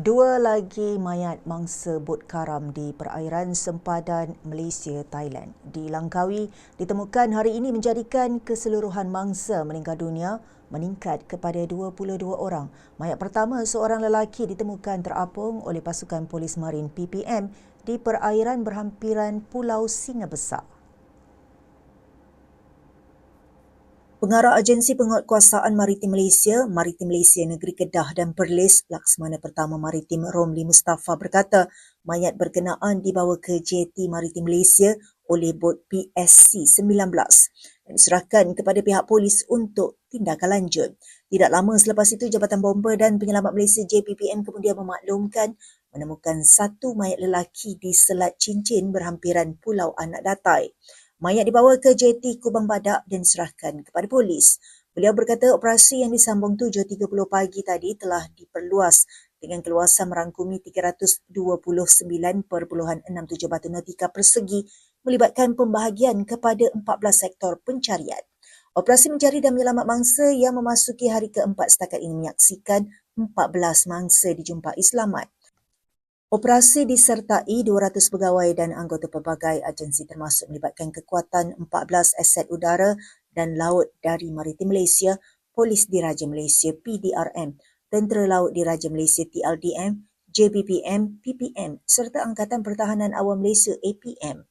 Dua lagi mayat mangsa bot karam di perairan sempadan Malaysia, Thailand di Langkawi ditemukan hari ini menjadikan keseluruhan mangsa meninggal dunia meningkat kepada 22 orang. Mayat pertama seorang lelaki ditemukan terapung oleh pasukan polis marin PPM di perairan berhampiran Pulau Singa Besar. Pengarah Agensi Penguatkuasaan Maritim Malaysia, Maritim Malaysia Negeri Kedah dan Perlis, Laksmana Pertama Maritim Romli Mustafa berkata, mayat berkenaan dibawa ke JT Maritim Malaysia oleh bot PSC 19 dan diserahkan kepada pihak polis untuk tindakan lanjut. Tidak lama selepas itu, Jabatan Bomber dan Penyelamat Malaysia JPPM kemudian memaklumkan menemukan satu mayat lelaki di Selat Cincin berhampiran Pulau Anak Datai. Mayat dibawa ke JT Kubang Badak dan diserahkan kepada polis. Beliau berkata operasi yang disambung 7.30 pagi tadi telah diperluas dengan keluasan merangkumi 329.67 batu nautika persegi melibatkan pembahagian kepada 14 sektor pencarian. Operasi mencari dan menyelamat mangsa yang memasuki hari keempat setakat ini menyaksikan 14 mangsa dijumpai selamat. Operasi disertai 200 pegawai dan anggota pelbagai agensi termasuk melibatkan kekuatan 14 aset udara dan laut dari Maritim Malaysia, Polis Diraja Malaysia PDRM, Tentera Laut Diraja Malaysia TLDM, JBPM, PPM serta Angkatan Pertahanan Awam Malaysia APM.